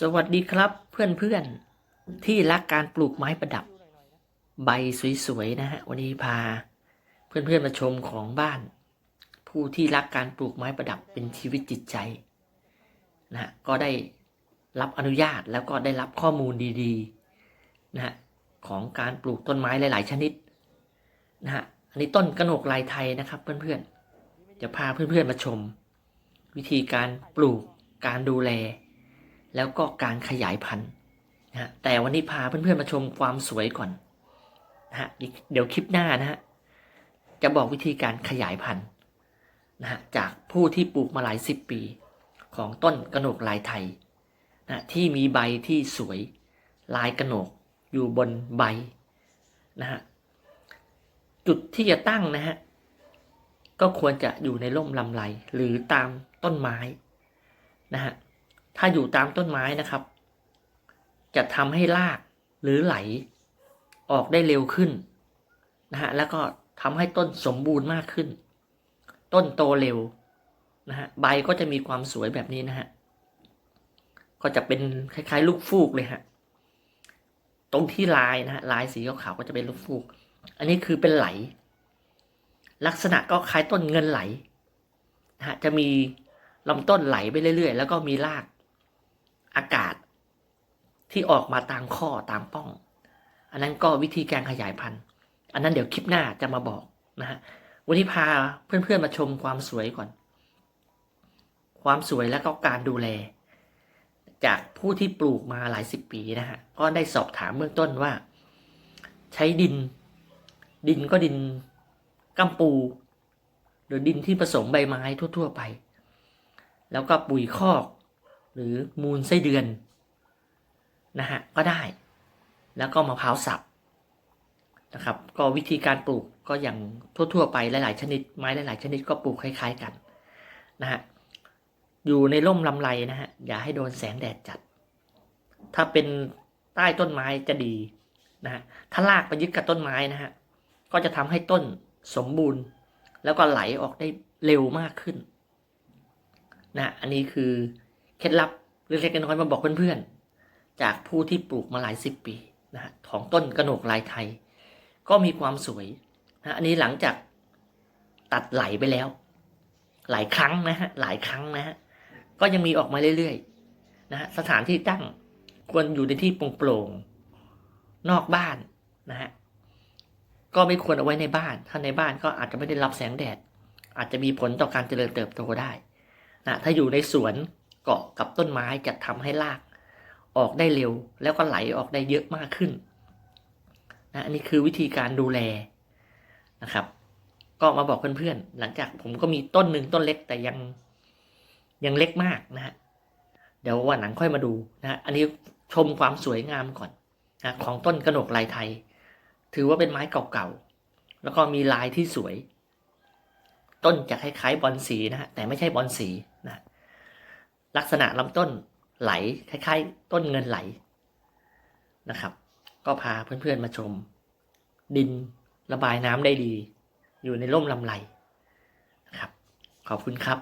สวัสดีครับเพื่อนๆที่รักการปลูกไม้ประดับ ใบสวยๆนะฮะวันนี้พา เพื่อนๆมาชมของบ้าน ผู้ที่รักการปลูกไม้ประดับเป็นชีวิตจิตใจนะฮะก็ได้รับอนุญาตแล้วก็ได้รับข้อมูลดีๆนะฮะของการปลูกต้นไม้หลาย ๆ ชนิดนะฮะอันนี้ต้นกระหนกลายไทยนะครับ เพื่อนๆจะพาเพื่อนๆมาชม วิธีการปลูกการดูแล แล้วก็การขยายพันธุ์นะฮะแต่วันนี้พาเพื่อนๆมาชมความสวยก่อนนะฮะเดี๋ยวคลิปหน้านะฮะจะบอกวิธีการขยายพันธุ์นะฮะจากผู้ที่ปลูกมาหลายสิบปี ของต้นกระโหนกลายไทยนะที่มีใบที่สวยลายกระโหนกอยู่บนใบนะฮะจุดที่จะตั้งนะฮะก็ควรจะอยู่ในร่มลำไรหรือตามต้นไม้นะฮะ ถ้าอยู่ตามต้นไม้นะครับ จะทำให้รากหรือไหล ออกได้เร็วขึ้นนะฮะแล้วก็ทำให้ต้นสมบูรณ์มากขึ้น ต้นโตเร็วนะฮะใบก็จะมีความสวยแบบนี้นะฮะก็จะเป็นคล้ายๆ ลูกฟูกเลยฮะตรงที่ลายนะฮะลายสีขาวๆก็จะเป็นลูกฟูก อันนี้คือเป็นไหล ลักษณะก็คล้ายต้นเงินไหลนะฮะจะมีลำต้นไหลไปเรื่อยๆ แล้วก็มีราก ที่ออกมาตามข้อตามป้อง อันนั้นก็วิธีการขยายพันธุ์ อันนั้นเดี๋ยวคลิปหน้าจะมาบอกนะฮะวันนี้พาเพื่อนๆมาชมความสวยก่อน ความสวยแล้วก็การดูแล จากผู้ที่ปลูกมาหลายสิบปีนะฮะก็ได้สอบถามเบื้องต้นว่า ใช้ดิน ดินก็ดินกัมปู หรือดินที่ผสมใบไม้ทั่ว ๆ ไป แล้วก็ปุ๋ยคอก หรือมูลไส้เดือน นะฮะก็ได้ แล้วก็มะพร้าวสับนะครับ ก็วิธีการปลูกก็อย่างทั่วๆไปหลาย ๆ ชนิด ไม้หลาย ๆ ชนิดก็ปลูกคล้าย ๆ กันนะฮะอยู่ในร่มลำไรนะฮะอย่าให้โดนแสงแดดจัด ถ้าเป็นใต้ต้นไม้จะดีนะฮะถ้าลากไปยึดกับต้นไม้นะฮะก็จะทำให้ต้นสมบูรณ์ แล้วก็ไหลออกได้เร็วมากขึ้นนะอันนี้คือเคล็ดลับเล็กๆน้อยๆมาบอกเพื่อนๆ จากผู้ที่ปลูกมาหลายสิบปีนะฮะของต้นกระหนกลายไทย ก็มีความสวยนะอันนี้หลังจากตัดไหลไปแล้ว หลายครั้งนะฮะหลายครั้งนะฮะก็ยังมีออกมาเรื่อยๆนะฮะสถานที่ตั้งควรอยู่ในที่โปร่งๆนอกบ้านนะฮะก็ไม่ควรเอาไว้ในบ้าน ถ้าในบ้านก็อาจจะไม่ได้รับแสงแดด อาจจะมีผลต่อการเจริญเติบโตได้นะถ้าอยู่ในสวนเกาะกับต้นไม้จะทำให้ราก ออกได้เร็ว แล้วก็ไหลออกได้เยอะมากขึ้นนะอันนี้คือวิธีการดูแลนะครับ ก็มาบอกเพื่อนๆหลังจากผมก็มีต้นหนึ่งต้นเล็กแต่ยังยังเล็กมากนะฮะเดี๋ยววันหลังค่อยมาดูนะฮะอันนี้ชมความสวยงามก่อนนะของต้นกระหนกลายไทย ถือว่าเป็นไม้เก่าๆแล้วก็มีลายที่สวย ต้นจะคล้ายๆบอลสีนะฮะแต่ไม่ใช่บอลสีนะลักษณะลำต้น ไหลคล้ายๆ ต้นเงินไหลนะครับ ก็พาเพื่อนๆมาชม ดินระบายน้ำได้ดี อยู่ในร่มลำไรนะครับ ขอบคุณครับ